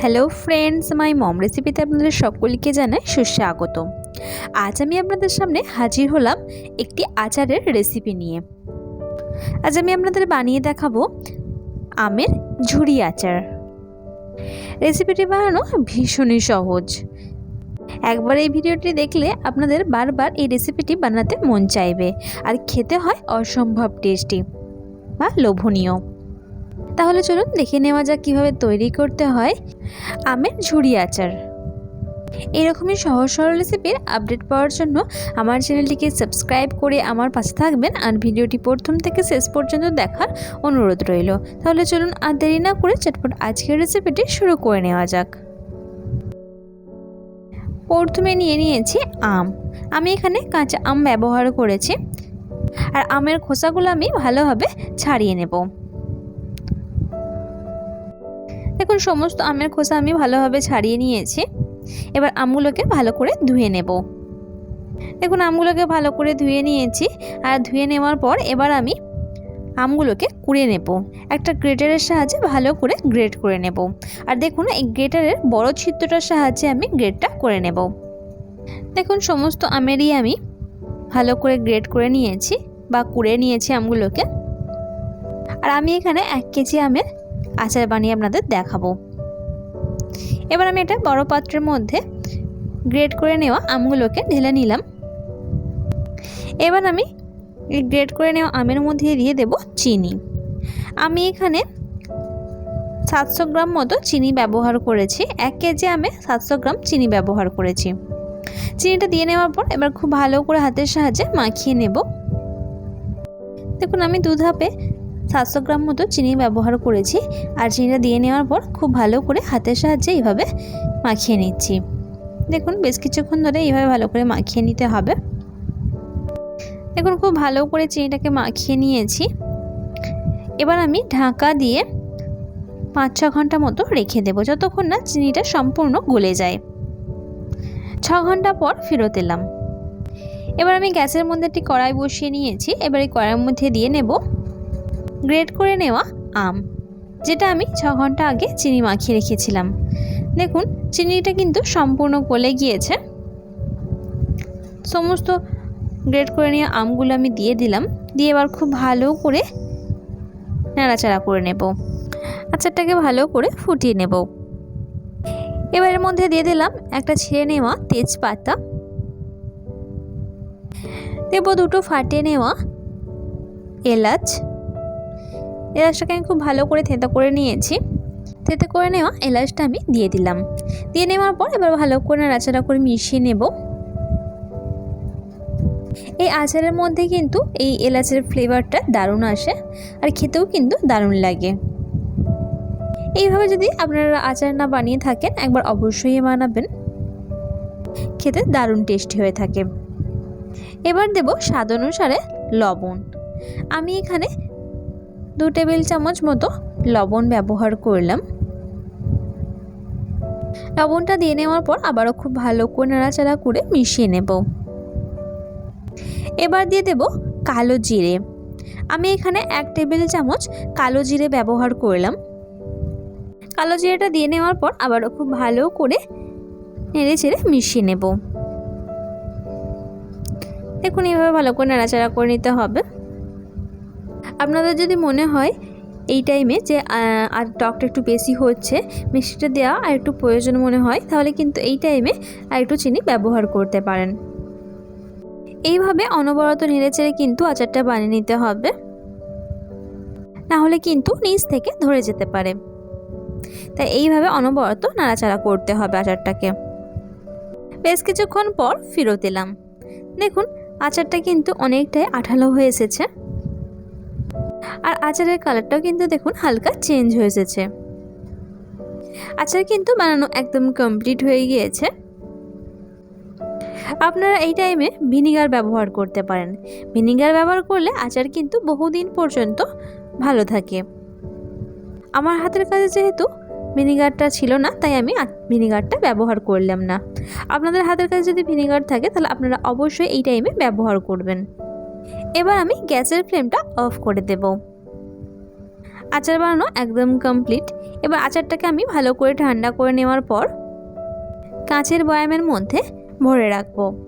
Hello friends মাই মম রেসিপিতে আপনাদের সকলকে জানাই সুস্বাগত আজ আমি আপনাদের সামনে হাজির হলাম একটি আচারের রেসিপি নিয়ে। আজ আমি আপনাদের বানিয়ে দেখাবো আমের ঝুড়ি আচার। রেসিপিটি বানানো ভীষণই সহজ। একবার এই ভিডিওটি দেখলে আপনাদের বারবার এই রেসিপিটি বানাতে মন চাইবে। আর খেতে হয় অসম্ভব টেস্টি বা লোভনীয়। তাহলে চলুন দেখে নেওয়া যাক কীভাবে তৈরি করতে হয় আমের ঝুড়ি আচার। এরকমই সহজ সরল রেসিপির আপডেট পাওয়ার জন্য আমার চ্যানেলটিকে সাবস্ক্রাইব করে আমার পাশে থাকবেন আর ভিডিওটি প্রথম থেকে শেষ পর্যন্ত দেখার অনুরোধ রইল। তাহলে চলুন আর দেরি না করে চটপট আজকের রেসিপিটি শুরু করে নেওয়া যাক। প্রথমে নিয়ে নিয়েছি আম। আমি এখানে কাঁচা আম ব্যবহার করেছি। আর আমের খোসাগুলো আমি ভালোভাবে ছাড়িয়ে নেব। দেখুন সমস্ত আমের খোসা আমি ভালোভাবে ছাড়িয়ে নিয়েছি। এবার আমগুলোকে ভালো করে ধুয়ে নেব। দেখুন, আমগুলোকে ভালো করে ধুয়ে নিয়েছি। আর ধুয়ে নেওয়ার পর এবার আমি আমগুলোকে কুড়ে নেব। একটা গ্রেটারের সাহায্যে ভালো করে গ্রেট করে নেব। আর দেখুন, এই গ্রেটারের বড় ছিদ্রটার সাহায্যে আমি গ্রেটটা করে নেব। দেখুন, সমস্ত আমেরই আমি ভালো করে গ্রেট করে নিয়েছি বা কুড়ে নিয়েছি আমগুলোকে। আর আমি এখানে এক কেজি আমের আচার বানিয়ে আপনাদের দেখাবো। এবার আমি এটা বড় পাত্রের মধ্যে গ্রেড করে নেওয়া আমগুলোকে ঢেলে নিলাম। এবার আমি গ্রেড করে নেওয়া আমের মধ্যে দিয়ে দেব চিনি। আমি এখানে সাতশো গ্রাম মতো চিনি ব্যবহার করেছি, এক কেজি আমে সাতশো গ্রাম চিনি ব্যবহার করেছি। চিনিটা দিয়ে নেওয়ার পর এবার খুব ভালো করে হাতের সাহায্যে মাখিয়ে নেব। দেখুন আমি দু ধাপে সাতশো গ্রাম মতো চিনি ব্যবহার করেছি আর চিনিটা দিয়ে নেওয়ার পর খুব ভালো করে হাতের সাহায্যে এইভাবে মাখিয়ে নিচ্ছি। দেখুন, বেশ কিছুক্ষণ ধরে এইভাবে ভালো করে মাখিয়ে নিতে হবে। দেখুন, খুব ভালো করে চিনিটাকে মাখিয়ে নিয়েছি। এবার আমি ঢাকা দিয়ে পাঁচ ছ ঘণ্টা মতো রেখে দেবো যতক্ষণ না চিনিটা সম্পূর্ণ গলে যায়। ছ ঘণ্টা পর ফেরত এলাম। এবার আমি গ্যাসের মধ্যে একটি কড়াই বসিয়ে নিয়েছি। এবার এই কড়াইয়ের মধ্যে দিয়ে নেব গ্রেট করে নেওয়া আম, যেটা আমি ছ ঘণ্টা আগে চিনি মাখিয়ে রেখেছিলাম। দেখুন, চিনিটা কিন্তু সম্পূর্ণ গলে গিয়েছে। সমস্ত গ্রেট করে নেওয়া আমগুলো আমি দিয়ে দিলাম। দিয়ে এবার খুব ভালো করে নাড়াচাড়া করে নেব। আচারটাকে ভালো করে ফুটিয়ে নেব। এবার এর মধ্যে দিয়ে দিলাম একটা ছেড়ে নেওয়া তেজপাতা। দেব দুটো ফাটিয়ে নেওয়া এলাচ। এলাচটাকে আমি খুব ভালো করে থেঁতা করে নিয়েছি। থেঁতে করে নেওয়া এলাচটা আমি দিয়ে দিলাম। দিয়ে নেওয়ার পর এবার ভালো করে নাড়াচাড়া করে মিশিয়ে নেব। এই আচারের মধ্যে কিন্তু এই এলাচের ফ্লেভারটা দারুণ আসে আর খেতেও কিন্তু দারুণ লাগে। এইভাবে যদি আপনারা আচার না বানিয়ে থাকেন, একবার অবশ্যই বানাবেন। খেতে দারুণ টেস্টি হয়ে থাকে। এবার দেব স্বাদ অনুসারে লবণ। আমি এখানে দু টেবিল চামচ মতো লবণ ব্যবহার করলাম। লবণটা দিয়ে নেওয়ার পর আবারও খুব ভালো করে নাড়াচাড়া করে মিশিয়ে নেব। এবার দিয়ে দেব কালো জিরে। আমি এখানে এক টেবিল চামচ কালো জিরে ব্যবহার করলাম। কালো জিরেটা দিয়ে নেওয়ার পর আবারও খুব ভালো করে নেড়ে চেড়ে মিশিয়ে নেব। দেখুন, এভাবে ভালো করে নাড়াচাড়া করে নিতে হবে। আপনাদের যদি মনে হয় এই টাইমে যে আর টকটা একটু বেশি হচ্ছে, মিষ্টিটা দেওয়া আর একটু প্রয়োজন মনে হয়, তাহলে কিন্তু এই টাইমে আর একটু চিনি ব্যবহার করতে পারেন। এইভাবে অনবরত নেড়েচেড়ে কিন্তু আচারটা বানিয়ে নিতে হবে। না হলে কিন্তু নিচ থেকে ধরে যেতে পারে। তাই এইভাবে অনবরত নাড়াচাড়া করতে হবে আচারটাকে। বেশ কিছুক্ষণ পর ফেরত এলাম। দেখুন, আচারটা কিন্তু অনেকটাই আঠালো হয়ে এসেছে। আর আচারের কালারটাও কিন্তু দেখুন হালকা চেঞ্জ হয়ে এসেছে। আচার কিন্তু বানানো একদম কমপ্লিট হয়ে গিয়েছে। আপনারা এই টাইমে ভিনিগার ব্যবহার করতে পারেন। ভিনিগার ব্যবহার করলে আচার কিন্তু বহুদিন পর্যন্ত ভালো থাকে। আমার হাতের কাছে যেহেতু ভিনিগারটা ছিল না, তাই আমি ভিনিগারটা ব্যবহার করলাম না। আপনাদের হাতের কাছে যদি ভিনিগার থাকে, তাহলে আপনারা অবশ্যই এই টাইমে ব্যবহার করবেন। এবার আমি গ্যাসের ফ্লেমটা অফ করে দেব। আচার বানানো একদম কমপ্লিট এবার আচারটাকে আমি ভালো করে ঠান্ডা করে নেওয়ার পর কাঁচের বয়ামের মধ্যে ভরে রাখব।